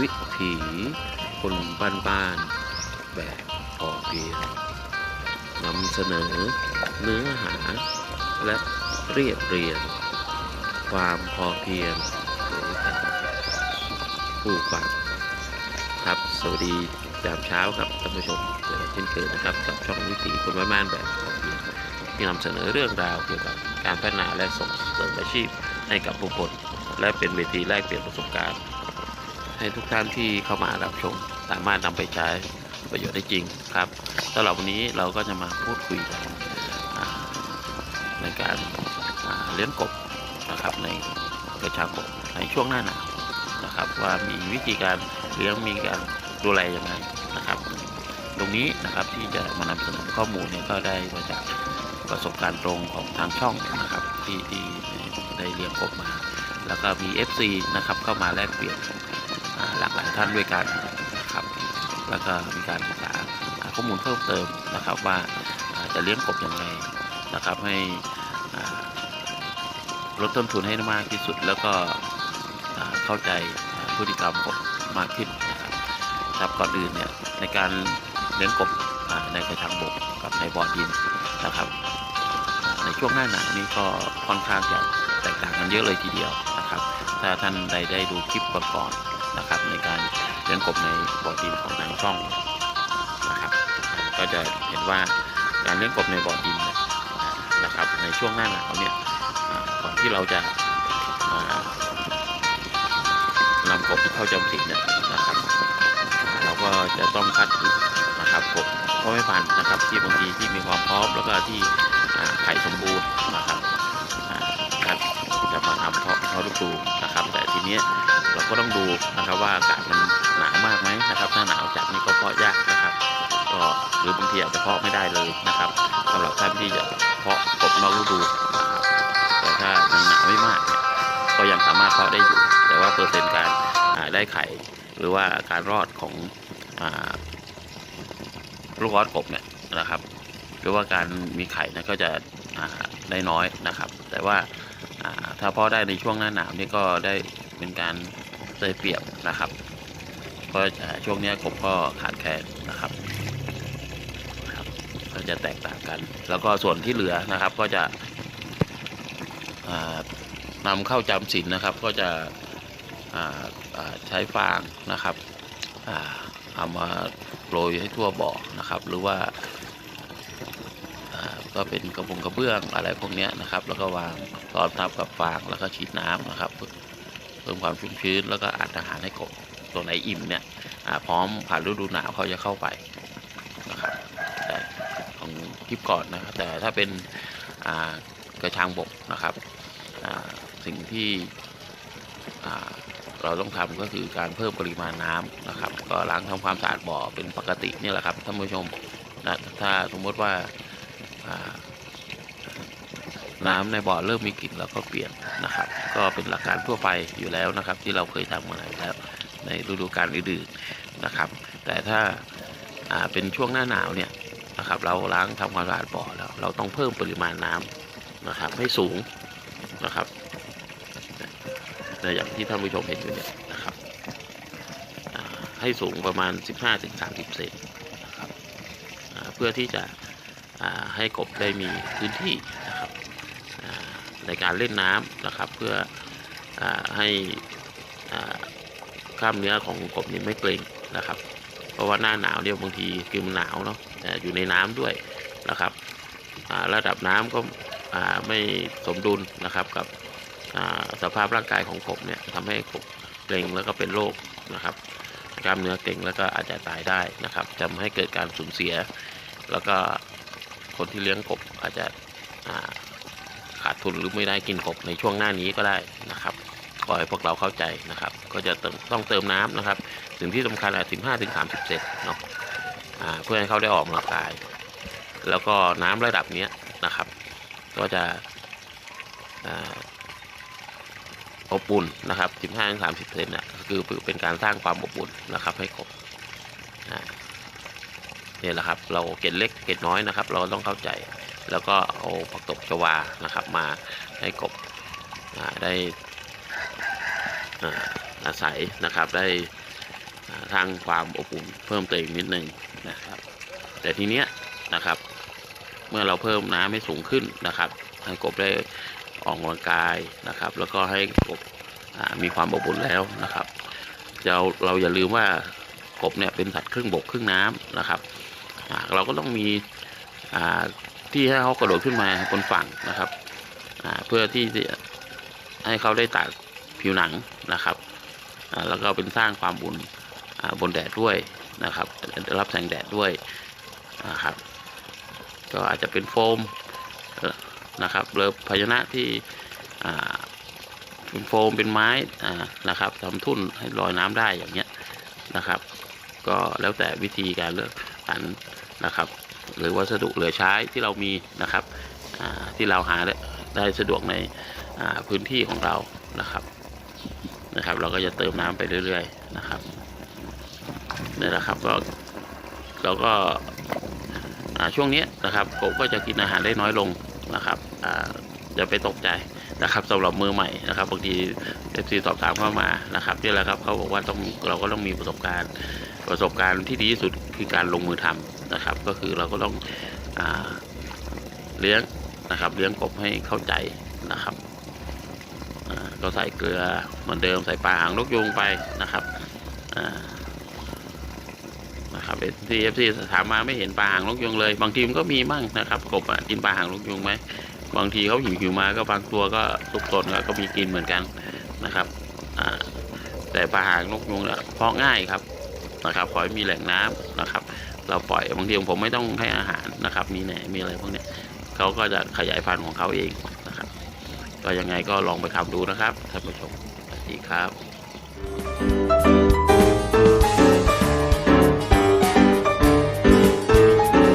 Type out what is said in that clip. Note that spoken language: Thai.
วิถีคนบ้านๆแบบพอเพียงนำเสนอเนื้อหาและเรียบเรียง ความพอเพียงผู้ฟังครับ สวัสดียามเช้าครับท่านผู้ชมเกันเช่นเคยนะครับ กับช่องวิถีคนบ้านๆแบบพอเพียงที่นำเสนอเรื่องราวเกี่ยวกับการพัฒนาและส่งเสริมอาชีพให้กับผู้คนและเป็นเวทีแลกเปลี่ยนประสบการณ์ ให้ทุกท่านที่เข้ามารับชม สามารถนำไปใช้ประโยชน์ได้จริงครับสำหรับวันนี้เราก็จะมาพูดคุยกันในการเลี้ยงกบนะครับในกระชังกบในช่วงหน้าหนาวนะครับ ว่ามีวิธีการเลี้ยงมีการดูแลยังไงนะครับ ตรงนี้นะครับที่จะมานำเสนอข้อมูลเนี่ยก็ได้มาจากประสบการณ์ตรงของทางช่องนะครับที่ที่ได้เลี้ยงกบมา แล้วก็มี FC นะครับเข้ามาแลกเปลี่ยน หลากหลายท่านด้วยกันนะครับแล้วก็มีการศึกษาหาข้อมูลเพิ่มเติมนะครับว่าจะเลี้ยงกบยังไงนะครับให้ลดต้นทุนให้ได้มากที่สุด แล้วก็เข้าใจพฤติกรรมกบมากขึ้นนะครับครับก่อนอื่นเนี่ยในการเลี้ยงกบในกระชังบกกับในบ่อดินนะครับ ในช่วงหน้าหนาวนี้ก็ค่อนข้างจะแตกต่างกันเยอะเลยทีเดียวนะครับ ถ้าท่านใดได้ดูคลิปก่อนๆ นะครับ ในการเลี้ยงกบในบ่อดินของทางช่องนะครับ ก็จะเห็นว่าการเลี้ยงกบในบ่อดินนะครับ ในช่วงหน้าหนาวเนี่ยก่อนที่เราจะนำกบเข้าจำศีลเนี่ยนะครับ เราก็จะต้องคัดนะครับกบพ่อแม่พันธุ์นะครับ ที่บางทีที่มีความพร้อมแล้วก็ที่ไข่สมบูรณ์นะครับจะมาทำเพาะเพาะลูกดูนะครับ ทีเนี้ยเราก็ต้องดูนะครับว่าอากาศมันหนาวมากไหมนะครับ ถ้าหนาวจัดนี่ก็เพาะยากนะครับก็หรือบางทีอาจจะเพาะไม่ได้เลยนะครับสำหรับท่านที่จะเพาะกบนอกฤดูนะครับแต่ถ้ายังหนาวไม่มากเนี่ยก็ยังสามารถเพาะได้อยู่ แต่ว่าเปอร์เซ็นต์การได้ไข่หรือว่าการรอดของอลูกออสกบเนี่ยนะครับ หรือว่าการมีไข่นะก็จะได้น้อยนะครับ แต่ว่าอ่าถ้าเพาะได้ในช่วงหน้าหนาวนี่ก็ได้ เป็นการได้เปรียบนะครับเพราะอ่าช่วงนี้กบก็ขาดแคลนนะครับครับ ก็จะแตกต่างกัน แล้วก็ส่วนที่เหลือนะครับก็จะอ่านำเข้าจำศีลนะครับ ก็จะใช้ฟางนะครับเอามาโรยให้ทั่วบ่อนะครับ หรือว่าก็เป็นกระบงกระเบื้องอะไรพวกนี้นะครับ แล้วก็วางรอบทับกับฟางแล้วก็ฉีดน้ำนะครับ เพิ่มความชุ่มชื้นแล้วก็อัดอาหารให้กบตัวไหนอิ่มเนี่ยพร้อมผ่านฤดูหนาวเขาจะเข้าไปนะครับแต่ของคลิปก่อนนะครับแต่ถ้าเป็นกระชังบกนะครับสิ่งที่เราต้องทำก็คือการเพิ่มปริมาณน้ำนะครับ ก็ล้างทำความสะอาดบ่อเป็นปกติเนี่ยแหละครับท่านผู้ชมนะถ้าสมมติว่า น้ำในบ่อเริ่มมีกลิ่นเราก็เปลี่ยนนะครับ ก็เป็นหลักการทั่วไปอยู่แล้วนะครับ ที่เราเคยทำมาแล้วในฤดูกาลอื่นๆนะครับ แต่ถ้าอ่าเป็นช่วงหน้าหนาวเนี่ยนะครับ เราล้างทำความสะอาดบ่อแล้ว เราต้องเพิ่มปริมาณน้ำนะครับ ให้สูงนะครับในอย่างที่ท่านผู้ชมเห็นอยู่เนี่ยนะครับให้สูงประมาณ 15-30 เซนนะครับเพื่อที่จะให้กบได้มีพื้นที่ ในการเล่นน้ำนะครับ เพื่ออให้กล้ามเนื้อของกบนี่ไม่เกร็งนะครับ เพราะว่าหน้าหนาวเนี่ยบางทีคือมันหนาวเนาะอยู่ในน้ำด้วยนะครับระดับน้ำก็ไม่สมดุลนะครับกับสภาพร่างกายของกบเนี่ยทำให้กบเกร็งแล้วก็เป็นโรคนะครับกล้ามเนื้อเกร็งแล้วก็อาจจะตายได้นะครับทำให้เกิดการสูญเสีย แล้วก็คนที่เลี้ยงกบอาจจะ ทุนหรือไม่ได้กินกบในช่วงหน้านี้ก็ได้นะครับขอให้พวกเราเข้าใจนะครับ ก็จะต้องเติมน้ำนะครับสิ่งที่สำคัญอะสิบห้าถึงสามสิบเซนเนาะเพื่อให้เขาได้ออกกำลังกาย แล้วก็น้ำระดับเนี้ยนะครับ ก็จะอบอุ่นนะครับสิบห้าถึงสามสิบเซนอะคือเป็นการสร้างความอบอุ่นนะครับ ให้กบเนี่ยแหละครับ เราเกล็ดเล็กเกล็ดน้อยนะครับ เราต้องเข้าใจ แล้วก็เอาผักตบชวานะครับมาให้กบได้อาศัยนะครับได้อ่าสร้างความอบอุ่นเพิ่มเติมนิดนึงนะครับ แต่ทีเนี้ยนะครับ เมื่อเราเพิ่มน้ำให้สูงขึ้นนะครับ ให้กบได้ออกกำลังกายนะครับ แล้วก็ให้กบมีความอบอุ่นแล้วนะครับเราเราอย่าลืมว่ากบเนี่ยเป็นสัตว์ครึ่งบกครึ่งน้ำนะครับเราก็ต้องมีอ่า ที่ให้เขากระโดดขึ้นมาบนฝั่งนะครับเพื่อที่จะให้เขาได้ตากผิวหนังนะครับแล้วก็เป็นสร้างความอุ่นบนแดดด้วยนะครับ รับแสงแดดด้วยนะครับ ก็อาจจะเป็นโฟมนะครับหรือภาชนะที่เป็นโฟมเป็นไม้นะครับทำทุ่นให้ลอยน้ำได้อย่างเงี้ยนะครับ ก็แล้วแต่วิธีการเลือกสรรนะครับ หรือวัสดุเหลือใช้ที่เรามีนะครับที่เราหาได้สะดวกในพื้นที่ของเรานะครับนะครับ เราก็จะเติมน้ำไปเรื่อยๆนะครับนี่แหละครับก็เราก็ช่วงนี้นะครับกบก็จะกินอาหารได้น้อยลงนะครับอย่าไปตกใจนะครับสำหรับมือใหม่นะครับบางทีเอฟซีสอบถามเข้ามานะครับนี่แหละครับเขาบอกว่าต้องเราก็ต้องมีประสบการณ์ ประสบการณ์ที่ดีที่สุดคือการลงมือทำนะครับ ก็คือเราก็ต้องอเลี้ยงนะครับ เลี้ยงกบให้เข้าใจนะครับก็ใส่เกลือเหมือนเดิมใส่ปลาหางนกยูงไปนะครับนะครับทีเอฟซีถามมาไม่เห็นปลาหางนกยุงเลย บางทีมันก็มีมั่งนะครับ กบกินปลาหางนกยุงไหมบางทีเขาหิวหิวมาก็บางตัวก็ตุกตนก็ก็มีกินเหมือนกันนะครับแต่ปลาหางนกยุงเนี่ยเพาะง่ายครับ นะครับ ขอให้มีแหล่งน้ำนะครับ เราปล่อยบางทีผมไม่ต้องให้อาหารนะครับ มีแหนมีอะไรพวกเนี้ยเขาก็จะขยายพันธุ์ของเขาเองนะครับ ก็ยังไงก็ลองไปทำดูนะครับท่านผู้ชมสวัสดีครับ